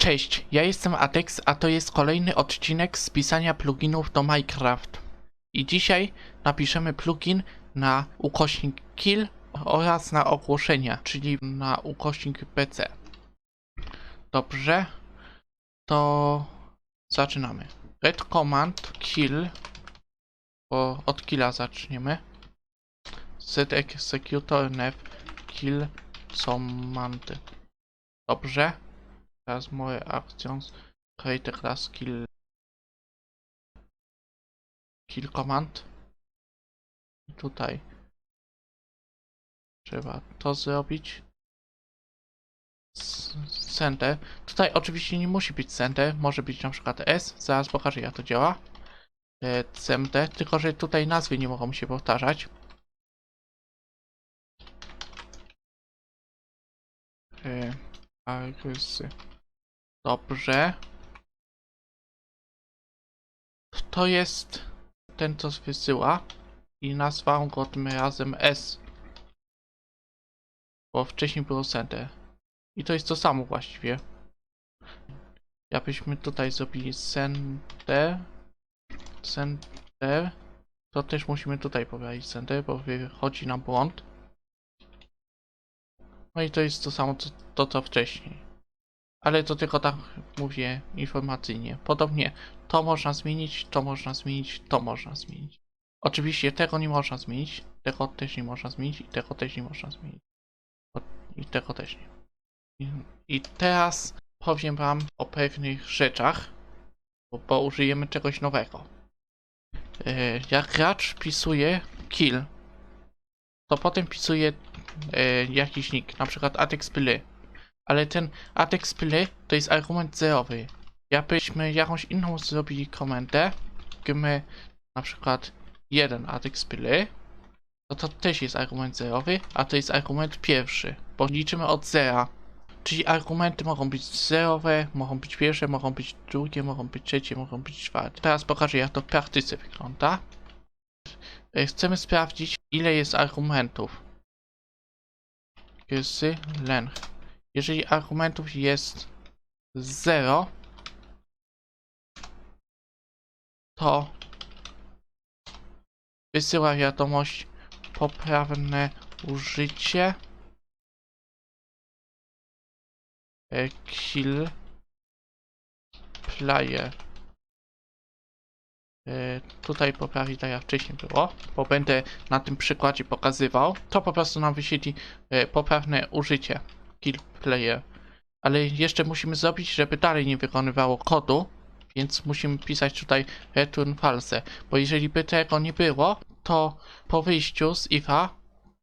Cześć, ja jestem Atex, a to jest kolejny odcinek z pisania pluginów do Minecraft. I dzisiaj napiszemy plugin na ukośnik kill oraz na ogłoszenia, czyli na ukośnik PC. Dobrze, to zaczynamy. Red command kill, bo od killa zaczniemy. Z executor nav kill command. Dobrze. Teraz moje actions create class kill kill command. I tutaj trzeba to zrobić. Center. Tutaj oczywiście nie musi być center, może być na przykład S. Zaraz pokażę jak to działa. CMD, tylko że tutaj nazwy nie mogą się powtarzać. E, Argysy. Dobrze. To jest ten, co wysyła. I nazwałem go tym razem S. Bo wcześniej było center. I to jest to samo właściwie. Jakbyśmy tutaj zrobili center. Center. To też musimy tutaj poprawić center, bo wychodzi nam błąd. No i to jest to samo, co, to co wcześniej. Ale to tylko tak mówię informacyjnie. Podobnie to można zmienić, to można zmienić, to można zmienić. Oczywiście tego nie można zmienić, tego też nie można zmienić i tego też nie można zmienić. I tego też nie. I, teraz powiem wam o pewnych rzeczach, bo, bo użyjemy czegoś nowego. E, jak gracz wpisuje kill, to potem wpisuje e, jakiś nick, na przykład atexply. Ale ten atexply to jest argument zerowy. Jakbyśmy jakąś inną zrobili komendę, gmy na przykład 1 atexply, to to też jest argument zerowy, a to jest argument pierwszy, bo liczymy od zera. Czyli argumenty mogą być zerowe, mogą być pierwsze, mogą być drugie, mogą być trzecie, mogą być czwarte. Teraz pokażę jak to w praktyce wygląda. E, Chcemy sprawdzić ile jest argumentów. Jest length. Jeżeli argumentów jest 0, to wysyła wiadomość poprawne użycie. E, kill player. E, tutaj poprawić tak jak wcześniej było, bo będę na tym przykładzie pokazywał, to po prostu nam wyświetli e, poprawne użycie kill player. Ale jeszcze musimy zrobić, żeby dalej nie wykonywało kodu, więc musimy pisać tutaj return false, bo jeżeli by tego nie było, to po wyjściu z ifa,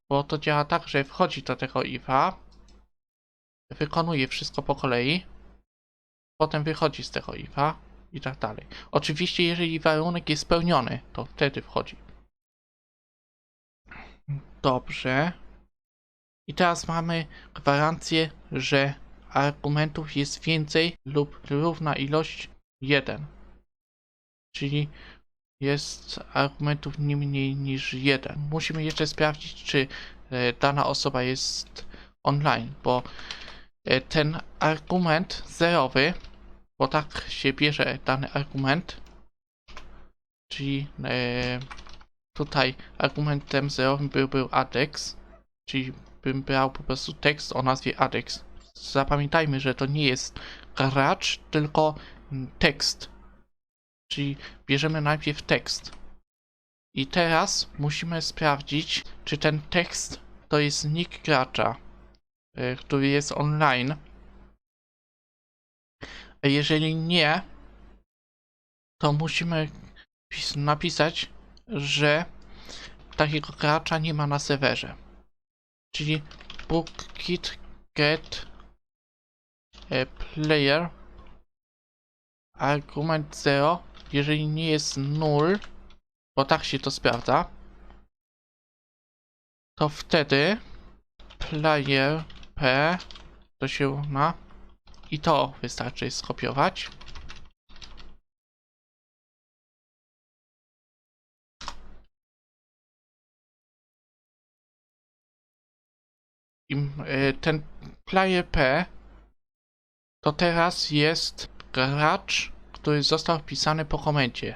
bo to działa tak, że wchodzi do tego ifa, wykonuje wszystko po kolei, potem wychodzi z tego ifa i tak dalej. Oczywiście, jeżeli warunek jest spełniony, to wtedy wchodzi. Dobrze. I teraz mamy gwarancję, że argumentów jest więcej lub równa ilość 1. Czyli jest argumentów nie mniej niż 1. Musimy jeszcze sprawdzić, czy e, dana osoba jest online, bo e, ten argument zerowy, bo tak się bierze dany argument, czyli e, tutaj argumentem zerowym był, był adex, czyli bym brał po prostu tekst o nazwie adex. Zapamiętajmy, że to nie jest gracz, tylko tekst. Czyli bierzemy najpierw tekst. I teraz musimy sprawdzić, czy ten tekst to jest nick gracza, y, który jest online. A jeżeli nie, to musimy pis- napisać, że takiego gracza nie ma na serwerze. Czyli bookgit get e, player argument 0 jeżeli nie jest 0 bo tak się to sprawdza to wtedy player p to się ma i to wystarczy skopiować i e, ten player p to teraz jest gracz, który został wpisany po komendzie.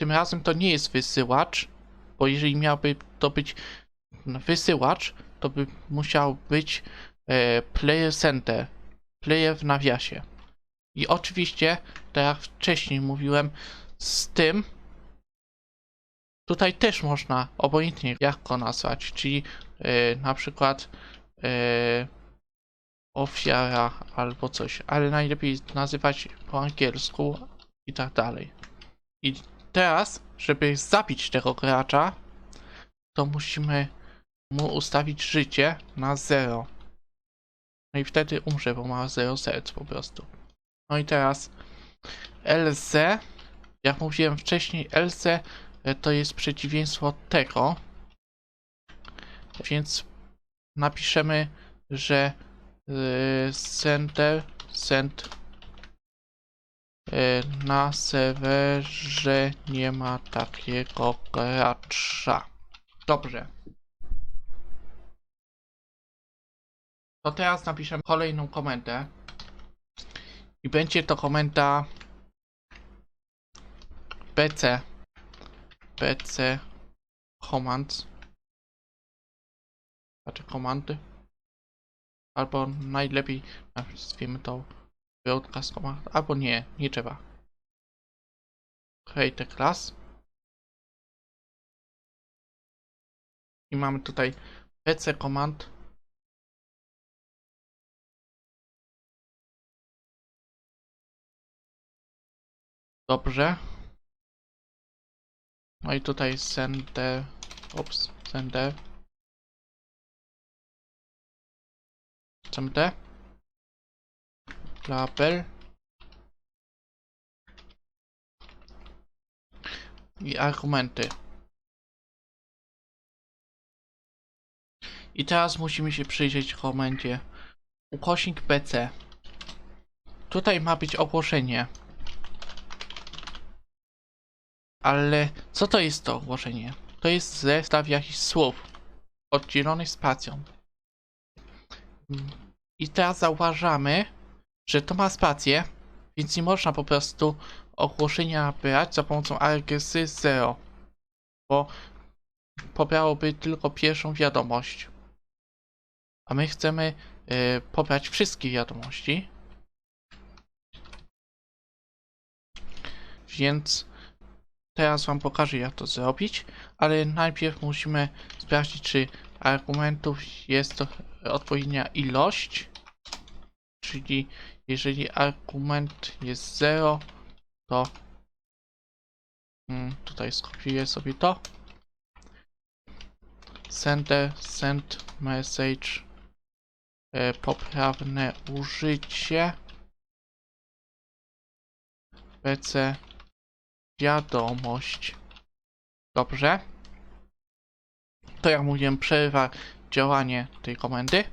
Tym razem to nie jest wysyłacz, bo jeżeli miałby to być wysyłacz, to by musiał być e, player center, player w nawiasie. I oczywiście, tak jak wcześniej mówiłem, z tym tutaj też można obojętnie jak go nazwać, czyli e, na przykład e, ofiara albo coś, ale najlepiej nazywać po angielsku i tak dalej. I teraz, żeby zabić tego gracza, to musimy mu ustawić życie na 0. No i wtedy umrze, bo ma 0 serc po prostu. No i teraz LZ, jak mówiłem wcześniej, LZ e, to jest przeciwieństwo tego, więc napiszemy, że y, sender send y, na serwerze nie ma takiego gracza. Dobrze. To teraz napiszemy kolejną komendę. I będzie to komenda pc pc commands znaczy komandy albo najlepiej nazwijmy to broadcast command albo nie, nie trzeba create class i mamy tutaj pc command Dobrze. No i tutaj sender. Ups, sender. Sender. Label. I argumenty. I teraz musimy się przyjrzeć komendzie ukośnik PC. Tutaj ma być ogłoszenie. Ale co to jest to ogłoszenie? To jest zestaw jakichś słów oddzielonych spacją. I teraz zauważamy, że to ma spację, więc nie można po prostu ogłoszenia brać za pomocą argsy 0, bo pobrałoby tylko pierwszą wiadomość. A my chcemy y, pobrać wszystkie wiadomości. Więc Teraz wam pokażę jak to zrobić, ale najpierw musimy sprawdzić czy argumentów jest odpowiednia ilość. Czyli jeżeli argument jest 0, to mm, tutaj skopiuję sobie to. Sender, send message, e, poprawne użycie. PC wiadomość. Dobrze. To jak mówiłem, przerywa działanie tej komendy.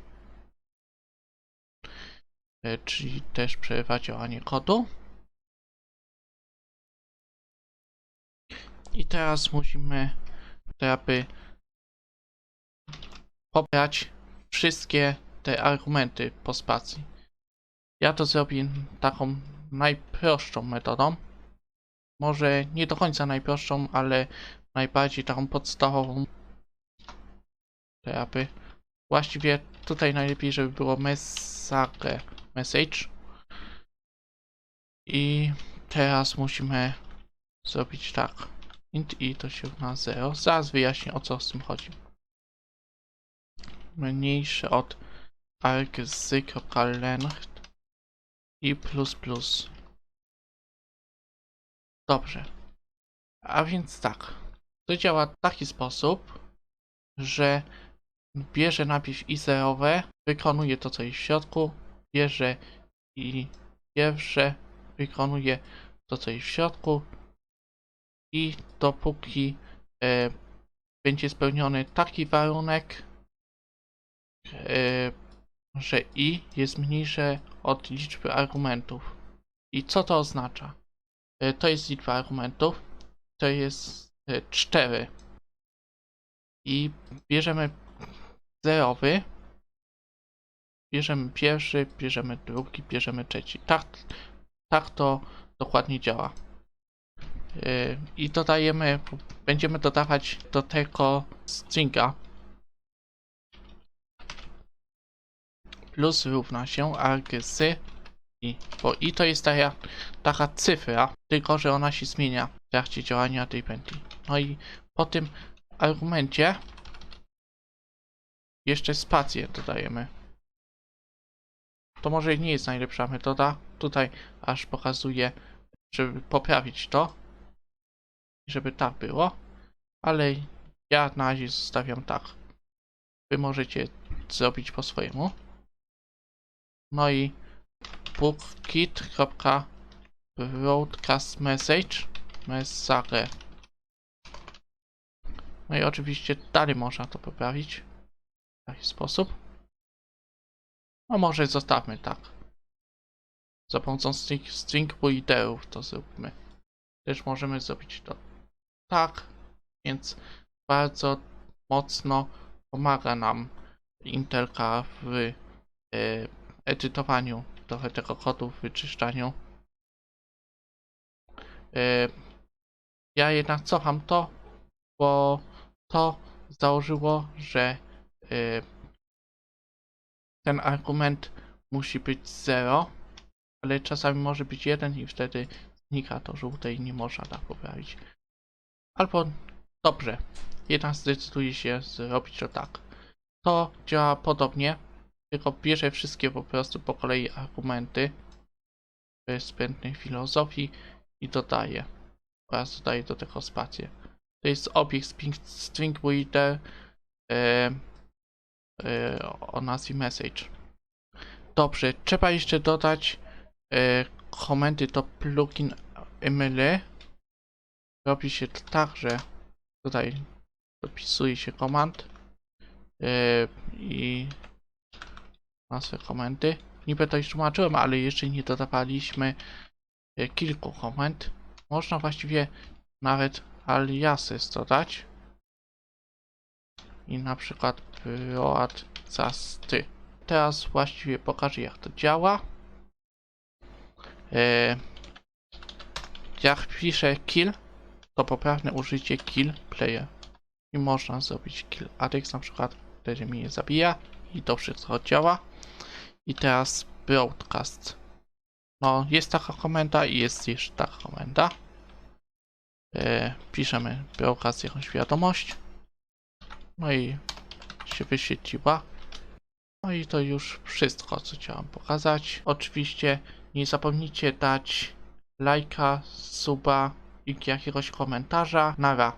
E, Czyli też przerywa działanie kodu. I teraz musimy jakby pobrać wszystkie te argumenty po spacji. Ja to zrobię taką najprostszą metodą może nie do końca najprostszą, ale najbardziej taką podstawową. Jakby właściwie tutaj najlepiej, żeby było message, message. I teraz musimy zrobić tak. int i to się na 0. Zaraz wyjaśnię o co z tym chodzi. Mniejsze od argzy.length i plus plus. Dobrze. A więc tak. To działa w taki sposób, że bierze najpierw i zerowe, wykonuje to co jest w środku, bierze i pierwsze, wykonuje to co jest w środku i dopóki e, będzie spełniony taki warunek, e, że i jest mniejsze od liczby argumentów. I co to oznacza? E, To jest liczba argumentów. To jest 4. I bierzemy zerowy bierzemy pierwszy, bierzemy drugi, bierzemy trzeci. Tak, tak to dokładnie działa. Yy, I dodajemy, będziemy dodawać do tego stringa plus równa się args i, bo i to jest taka, taka cyfra, tylko że ona się zmienia w trakcie działania tej pętli. No i po tym argumencie jeszcze spację dodajemy. To może nie jest najlepsza metoda. Tutaj aż pokazuję, żeby poprawić to. Żeby tak było. Ale ja na razie zostawiam tak. Wy możecie zrobić po swojemu. No i bookkit.broadcast message message. No i oczywiście dalej można to poprawić w taki sposób. No może zostawmy tak. Za pomocą string, string pointerów to zróbmy. Też możemy zrobić to tak, więc bardzo mocno pomaga nam Intelka w e, edytowaniu trochę tego kodu, w wyczyszczaniu. E, ja jednak cofam to, bo to założyło, że e, ten argument musi być 0, ale czasami może być 1 i wtedy znika to żółte i nie można tak poprawić. Albo dobrze, jednak zdecyduje się zrobić to tak. To działa podobnie, tylko bierze wszystkie po prostu po kolei argumenty bez zbędnej filozofii i dodaje. Oraz dodaje do tego spację. To jest obiekt string, string reader e, e, o nazwie message. Dobrze, trzeba jeszcze dodać e, komendy do plugin ML. Robi się to tak, że tutaj dopisuje się komand e, i nazwę komendy. Niby to już tłumaczyłem, ale jeszcze nie dodawaliśmy kilku komend. Można właściwie nawet aliasy dodać. I na przykład broad zasty. Teraz właściwie pokażę jak to działa. E, jak piszę kill, to poprawne użycie kill player. I można zrobić kill adix na przykład, wtedy mnie nie zabija i to wszystko działa. I teraz broadcast. No, jest taka komenda i jest jeszcze taka komenda. E, piszemy broadcast jakąś wiadomość. No i się wyświetliła. No i to już wszystko, co chciałem pokazać. Oczywiście nie zapomnijcie dać lajka, suba i jakiegoś komentarza. Nara.